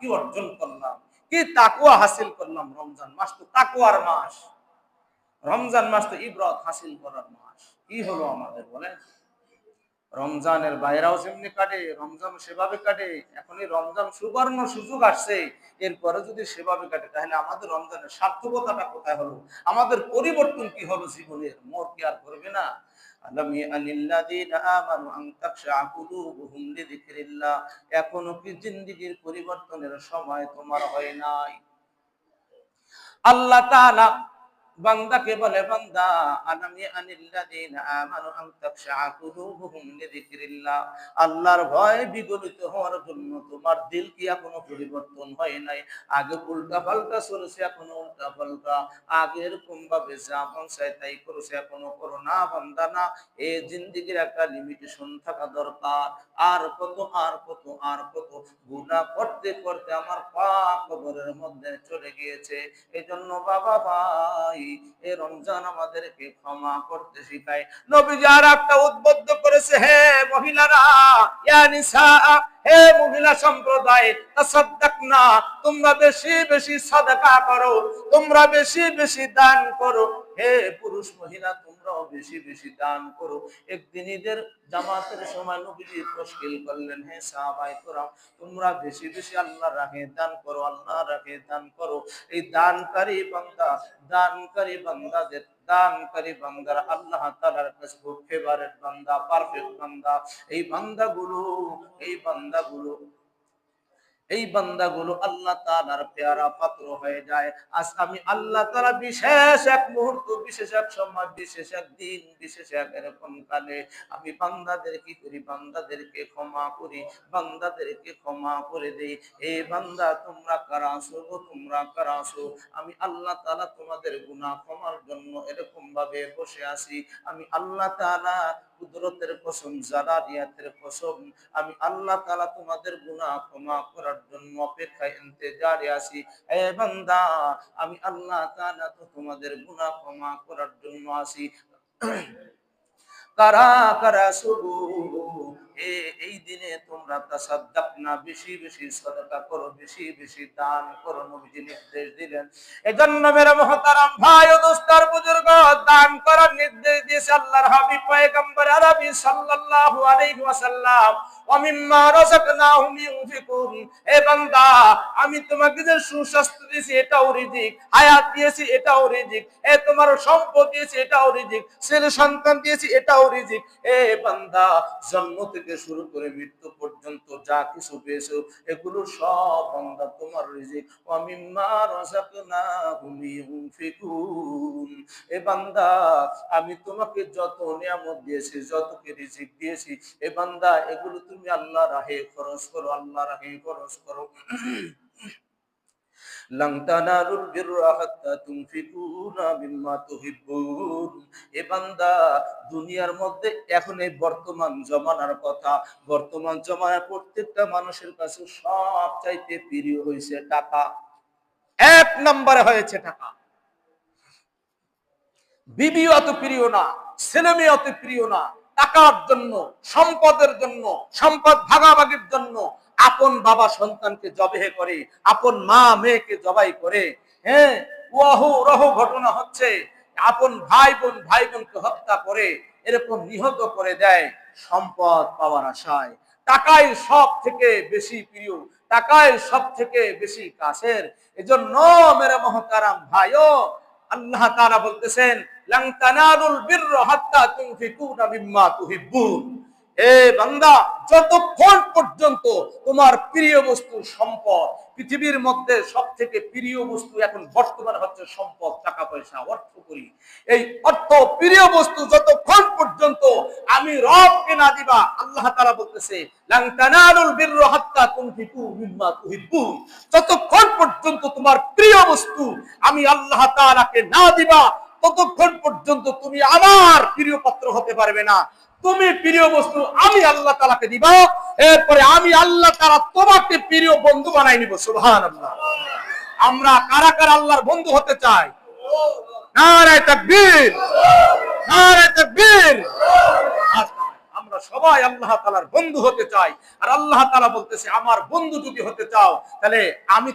কি অর্জন করলাম? কি তাকুয়া হাসিল করলাম রমজান মাস তো তাকুয়ার মাস। রমজান মাস তো ইব্রত হাসিল করার মাস। কি হলো আমাদের বলেন? রমজানের বাইরাও যেমনি কাটে, রমজান সেভাবে কাটে এখন এই রমজান সুবর্ণ সুযোগ আসছে। এরপরে যদি সেভাবে কাটে, তাহলে আমাদের রমজানের সার্থকতাটা কোথায় হলো? আমাদের পরিবর্তন কি হলো জীবনের? মোর কি আর করবে না? আলম আলিল্লাযীনা আমানু আন তাখশা কুলুবুহুম লিযিকরিল্লাহ। এখনও কি জিন্দেগীর পরিবর্তনের সময় তোমার হয় নাই? আল্লাহ তাআলা বান্দাকে বলে, বান্দা আলামি আনিল্লাযীনা আমানু আন তাখশা কুলুবুহুম লিযিকরিল্লাহ। আল্লাহর ভয় বিগলিত হওয়ার জন্য তোমার দিল কি এখনও পরিবর্তন হয় নাই? আগে উল্টা পাল্টা চলেছে, এখনও উল্টা পাল্টা। আগে এরকম ভাবে যা মন তাই করেছে, এখনও করো না বান্দা, না। এই জিন্দিগির একটা লিমিটেশন থাকা দরকার। আর কত আর কত আর কত। গুনাহ করতে করতে আমার পা কবরের মধ্যে চলে গিয়েছে। এই জন্য বাবা ভাই এই রমজান আমাদেরকে ক্ষমা করতে শিখায়। নবীজি আর একটা উদ্বুদ্ধ করেছে, হে মহিলারা, ইয়া নিসা হে মহিলা সম্প্রদায় না তোমরা বেশি বেশি সাদাকা করো, তোমরা বেশি বেশি দান করো। হে পুরুষ মহিলা, তোমরাও বেশি বেশি দান করো। একদিন ঈদের জামাতের সময় নবীজি তশকিল করলেন, হে সাহাবাই তোরা তোমরা বেশি বেশি আল্লাহ রাখে দান করো আল্লাহ রাখে দান করো। এই দানকারী বান্দা, দানকারী বান্দাদের, দানকারী বান্দার আল্লাহ তাআলার কাছে ফেভারিট বান্দা পারফেক্ট বান্দা। এই বান্দাগুলো এই বান্দাগুলো এই বান্দাগুলো আল্লাহ তাআলার পেয়ারা পাত্র হয়ে যায়। আজ আমি আল্লাহ তাআলা বিশেষ এক মুহূর্ত, বিশেষ এক সময়, বিশেষ এক দিন, বিশেষ এক এরকম কালে আমি বান্দাদের কি করি? বান্দাদেরকে ক্ষমা করি, বান্দাদেরকে ক্ষমা করে দেই। এ বান্দা, তোমরা কারা আসো গো? তোমরা কারা আসো? আমি আল্লাহ তাআলা তোমাদের গুনাহ ক্ষমার জন্য এরকম ভাবে বসে আছি। আমি আল্লাহ তাআলা কুদরতের কসম, জালালিয়াতের কসম, আমি আল্লাহ তাআলা তোমাদের গুনাহ ক্ষমা করার জন্য অপেক্ষায় ইন্তেজারে আছি। এ বান্দা, আমি আল্লাহ তাআলা তো তোমাদের গুনাহ ক্ষমা করার জন্য আছি। কারা কারা শুধু এই দিনে তোমরা তাসাদ্দাক না, বেশি বেশি সদকা করো, বেশি বেশি দান করো, নবীজি নির্দেশ দিলেন। এজন্য মেরা মহতারাম ভাই ও দোস্তার বুজুর্গ, দান করার নির্দেশ দিয়েছে আল্লাহর হাবিব, পয়গম্বর আরবি সাল্লাল্লাহু আলাইহি ওয়াসাল্লাম। আমি তোমাকে যে সুস্বাস্থ্য দিয়েছি, এটাও রিজিক। দিয়েছি, এটাও রিজিক। এ তোমার সম্পদ দিয়েছি, এটাও রিজিক। ছেলে সন্তান দিয়েছি, এটাও রিজিক। এ বান্দা, জন্ম থেকে শুরু করে মৃত্যু পর্যন্ত যা কিছু পেয়েছ, এগুলো সব বান্দা তোমার রিজিক। এ বান্দা, আমি তোমাকে যত নিয়ামত দিয়েছি, যতকে রিজিক দিয়েছি, এ বান্দা, এগুলো তুমি আল্লাহ রাহে, খরচ করো, আল্লাহ রাহে খরচ করো। দুনিয়ার মধ্যে এখন এই বর্তমান জমানার কথা, বর্তমান জমানায় প্রত্যেকটা মানুষের কাছে সব চাইতে প্রিয় হয়েছে টাকা। এক নম্বরে হয়েছে টাকা। বিবি অত প্রিয় না ছেলে অত প্রিয় না। টাকার জন্য, সম্পদের জন্য, সম্পদ ভাগাভাগির জন্য আপন বাবা সন্তানকে জবে করে, আপন মা মেয়েকে জবাই করে। হ্যাঁ ওয়াহু রহ ঘটনা হচ্ছে, আপন ভাই বোন, ভাই বোনকে হত্যা করে, এরকম নিহত করে দেয়, সম্পদ পাওয়ার আশায়। টাকাই সব থেকে বেশি প্রিয়, টাকাই সব থেকে বেশি কাছের। এজন্য মেরে মহতারাম ভাইও, আল্লাহ তাআলা বলতেছেন লাং তানালুল বিররা হাত্তা তুনফিকুনা মিম্মা তুহিব্বুন। এ বান্দা, যতক্ষণ পর্যন্ত তোমার প্রিয় বস্তু সম্পদ, পৃথিবীর মধ্যে সব প্রিয় বস্তু এখন বর্তমানে হচ্ছে সম্পদ, টাকা পয়সা, অর্থ করি। এই অর্থ, প্রিয় বস্তু যতক্ষণ পর্যন্ত আমি রবকে না দিবা, আল্লাহ তাআলা বলতেছে যতক্ষণ পর্যন্ত তোমার প্রিয় বস্তু আমি আল্লাহ তাআলাকে না দিবা ততক্ষণ পর্যন্ত তুমি আমার প্রিয় পাত্র হতে পারবে না। তুমি প্রিয় বস্তু, আমি আল্লাহ তালাকে দিবা। এরপরে আমি আল্লাহ তালা তোমাকে প্রিয় বন্ধু বানাই নিব সুহান আল্লাহ আমরা কারা কারা আল্লাহর বন্ধু হতে চাই? আমরা সবাই আল্লাহ তালার বন্ধু হতে চাই। আর আল্লাহ তালা বলতেছে, আমার বন্ধু যদি হতে চাও, তাহলে আমি